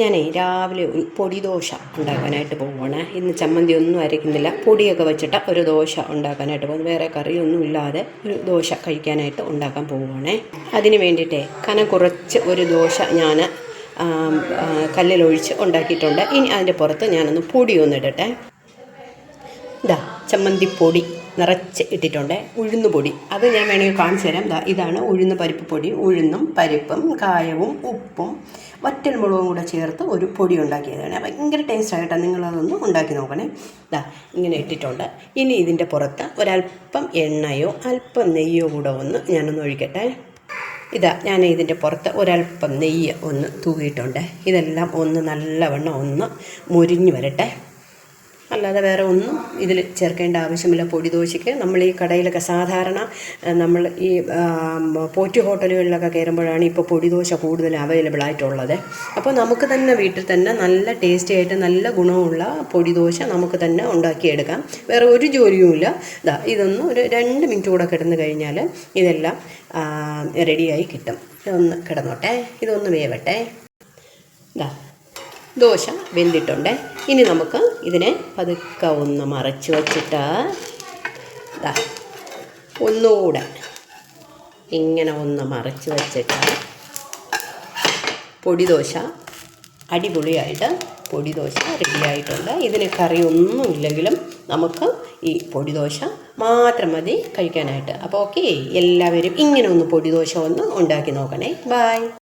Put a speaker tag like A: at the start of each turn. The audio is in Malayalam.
A: ഞാനേ രാവിലെ പൊടി ദോശ ഉണ്ടാക്കാനായിട്ട് പോവുകയാണ് ഇന്ന് ചമ്മന്തി ഒന്നും അരയ്ക്കുന്നില്ല പൊടിയൊക്കെ വെച്ചിട്ട് ഒരു ദോശ ഉണ്ടാക്കാനായിട്ട് പോകുന്നു. വേറെ കറിയൊന്നും ഇല്ലാതെ ഒരു ദോശ കഴിക്കാനായിട്ട് ഉണ്ടാക്കാൻ പോവുകയാണ് അതിന് വേണ്ടിയിട്ടേ കനം കുറച്ച് ഒരു ദോശ ഞാൻ കല്ലിലൊഴിച്ച് ഉണ്ടാക്കിയിട്ടുണ്ട്. ഇനി അതിന്റെ പുറത്ത് ഞാനൊന്ന് പൊടിയൊന്നിടട്ടെ ഇതാ ചമ്മന്തിപ്പൊടി. നിറച്ച് ഇട്ടിട്ടുണ്ട്. ഉഴുന്ന് പൊടി. അത് ഞാൻ വേണമെങ്കിൽ കാണിച്ചു തരാം. ഇതാണ് ഉഴുന്ന് പരിപ്പ് പൊടി. ഉഴുന്നും പരിപ്പും കായവും ഉപ്പും വറ്റൽ മുളകും കൂടെ ചേർത്ത് ഒരു പൊടി ഉണ്ടാക്കിയതാണ്. ഭയങ്കര ടേസ്റ്റായിട്ടാണ് നിങ്ങളതൊന്ന് ഉണ്ടാക്കി നോക്കണേ. ദാ ഇങ്ങനെ ഇട്ടിട്ടുണ്ട്. ഇനി ഇതിന്റെ പുറത്ത് ഒരല്പം എണ്ണയോ അല്പം നെയ്യോ കൂടെ ഒന്ന് ഞാനൊന്ന് ഒഴിക്കട്ടെ. ഇതാ ഞാൻ ഇതിന്റെ പുറത്ത് ഒരല്പം നെയ്യ് ഒന്ന് തൂകിയിട്ടുണ്ട് ഇതെല്ലാം ഒന്ന് നല്ലവണ്ണം ഒന്ന് മുരിഞ്ഞു വരട്ടെ. അല്ലാതെ വേറെ ഒന്നും ഇതിൽ ചേർക്കേണ്ട ആവശ്യമില്ല. പൊടി ദോശയ്ക്ക് നമ്മൾ ഈ കടയിലൊക്കെ സാധാരണ നമ്മൾ ഈ പോറ്റി ഹോട്ടലുകളിലൊക്കെ കയറുമ്പോഴാണ് ഇപ്പോൾ പൊടി ദോശ കൂടുതൽ അവൈലബിൾ ആയിട്ടുള്ളത്. അപ്പോൾ നമുക്ക് തന്നെ വീട്ടിൽ തന്നെ നല്ല ടേസ്റ്റി ആയിട്ട് നല്ല ഗുണമുള്ള പൊടി ദോശ നമുക്ക് തന്നെ ഉണ്ടാക്കിയെടുക്കാം. വേറെ ഒരു ജോലിയുമില്ല ഇതാ ഇതൊന്ന് ഒരു രണ്ട് മിനിറ്റ് കൂടെ കിടന്ന് കഴിഞ്ഞാൽ ഇതെല്ലാം റെഡിയായി കിട്ടും. ഇതൊന്ന് കിടന്നോട്ടെ. ഇതൊന്ന് വേവട്ടെ. ഇതാ ദോശ വെന്തിട്ടുണ്ട്. ഇനി നമുക്ക് ഇതിനെ പതുക്കെ ഒന്ന് മറച്ച് വച്ചിട്ട് ഒന്നുകൂടെ ഇങ്ങനെ ഒന്ന് മറച്ച് വച്ചിട്ട് പൊടിദോശ അടിപൊളിയായിട്ട് പൊടിദോശ റെഡിയായിട്ടുണ്ട് ഇതിന് കറിയൊന്നും ഇല്ലെങ്കിലും നമുക്ക് ഈ പൊടിദോശ മാത്രം മതി കഴിക്കാനായിട്ട്. അപ്പോൾ ഓക്കെ എല്ലാവരും ഇങ്ങനെ ഒന്ന് പൊടിദോശ ഒന്ന് ഉണ്ടാക്കി നോക്കണേ. ബായ്